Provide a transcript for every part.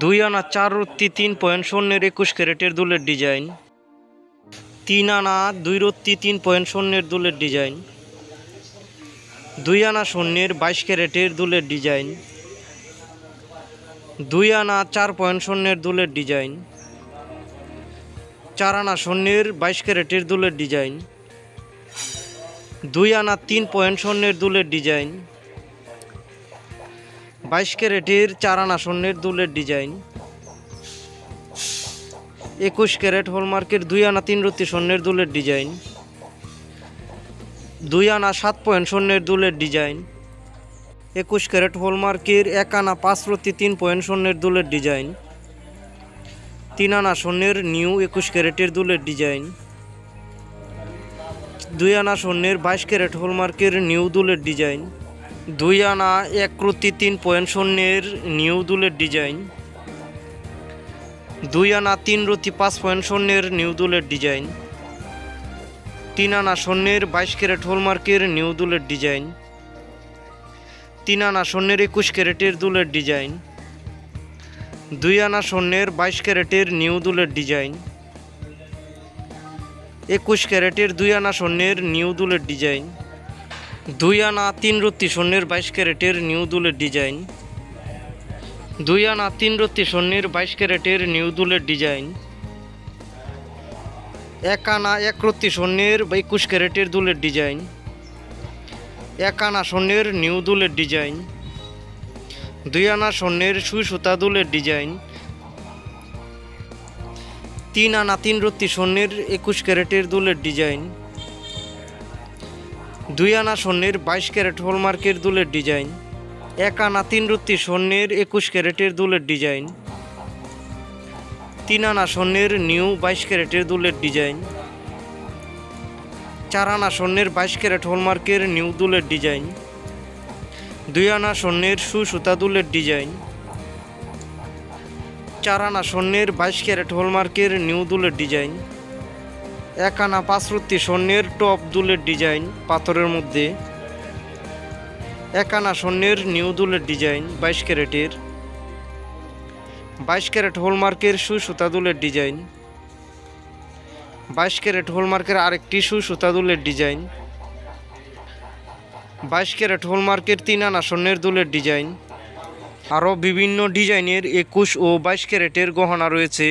দুই আনা চার রত্তি, তিন পয়েন্ট শূন্যের একুশ ক্যারেটের দুলের ডিজাইন। তিন আনা দুই রত্তি, তিন পয়েন্ট শূন্যের দুলের ডিজাইন। দুই আনা শূন্যের বাইশ ক্যারেটের দুলের ডিজাইন। দুই আনা চার পয়েন্ট শূন্যের দুলের ডিজাইন। চার আনা শূন্যের বাইশ ক্যারেটের দুলের ডিজাইন। দুই আনা তিন পয়েন্ট শূন্যের দুলের ডিজাইন। বাইশ ক্যারেটের চার আনা স্বর্ণের দুলের ডিজাইন। একুশ ক্যারেট হলমার্কের দুই আনা তিন রত্তি স্বর্ণের দুলের ডিজাইন। দুই আনা সাত পয়েন্ট স্বর্ণের দুলের ডিজাইন। একুশ ক্যারেট হলমার্কের এক আনা পাঁচ রত্তি তিন পয়েন্ট স্বর্ণের দুলের ডিজাইন। তিন আনা স্বর্ণের নিউ একুশ ক্যারেটের দুলের ডিজাইন। দুই আনা স্বর্ণের বাইশ ক্যারেট হলমার্কের নিউ দুলের ডিজাইন। দুই আনা, এক রত্তি তিন পয়েন্ট শূন্যের নিউ দুলের ডিজাইন। দুই আনা, তিন রত্তি পাঁচ পয়েন্ট শূন্যের নিউ দুলের ডিজাইন। তিন আনা স্বর্ণের বাইশ ক্যারেট হোলমার্কের নিউ দুলের ডিজাইন। তিন আনা স্বর্ণের একুশ ক্যারেটের দুলের ডিজাইন। দুই আনা স্বর্ণের বাইশ ক্যারেটের নিউ দুলের ডিজাইন। একুশ ক্যারেটের দুই আনা স্বর্ণের নিউ দুলের ডিজাইন। দুই আনা তিন রত্তি স্বর্ণের বাইশ ক্যারেটের নিউ দুলের ডিজাইন। দুই আনা তিন রত্তি স্বর্ণের বাইশ ক্যারেটের নিউ দুলের ডিজাইন। এক আনা এক রত্তি স্বর্ণের একুশ ক্যারেটের দুলের ডিজাইন। এক আনা স্বর্ণের নিউ দুলের ডিজাইন। দুই আনা স্বর্ণের সুই সুতা দুলের ডিজাইন। তিন আনা তিন রত্তি স্বর্ণের একুশ ক্যারেটের দুলের ডিজাইন। দুই আনা স্বর্ণের বাইশ ক্যারেট হলমার্কের দুলের ডিজাইন, এক আনা তিন রত্তি স্বর্ণের একুশ ক্যারেটের দুলের ডিজাইন, তিন আনা স্বর্ণের নিউ বাইশ ক্যারেটের দুলের ডিজাইন, চার আনা স্বর্ণের বাইশ ক্যারেট হলমার্কের নিউ দুলের ডিজাইন, দুই আনা স্বর্ণের সুসুতা দুলের ডিজাইন, চার আনা স্বর্ণের বাইশ ক্যারেট হলমার্কের নিউ দুলের ডিজাইন এক আনা পাঁচ রত্তি স্বর্ণের টপ দুলের ডিজাইন পাথরের মধ্যে। এক আনা স্বর্ণের নিউ দুলের ডিজাইন বাইশ ক্যারেটের। বাইশ ক্যারেট হোলমার্কের সু সুতা দুলের ডিজাইন। বাইশ ক্যারেট হোলমার্কের আরেকটি সু সুতা দুলের ডিজাইন। বাইশ ক্যারেট হলমার্কের তিন আনা স্বর্ণের দুলের ডিজাইন। আরও বিভিন্ন ডিজাইনের একুশ ও বাইশ ক্যারেটের গহনা রয়েছে।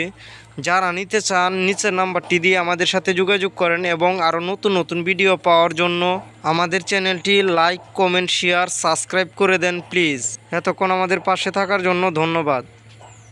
যারা নিতে চান, নিচের নাম্বারটি দিয়ে আমাদের সাথে যোগাযোগ করেন এবং আরও নতুন নতুন ভিডিও পাওয়ার জন্য আমাদের চ্যানেলটি লাইক, কমেন্ট, শেয়ার, সাবস্ক্রাইব করে দেন প্লিজ। এতক্ষণ আমাদের পাশে থাকার জন্য ধন্যবাদ।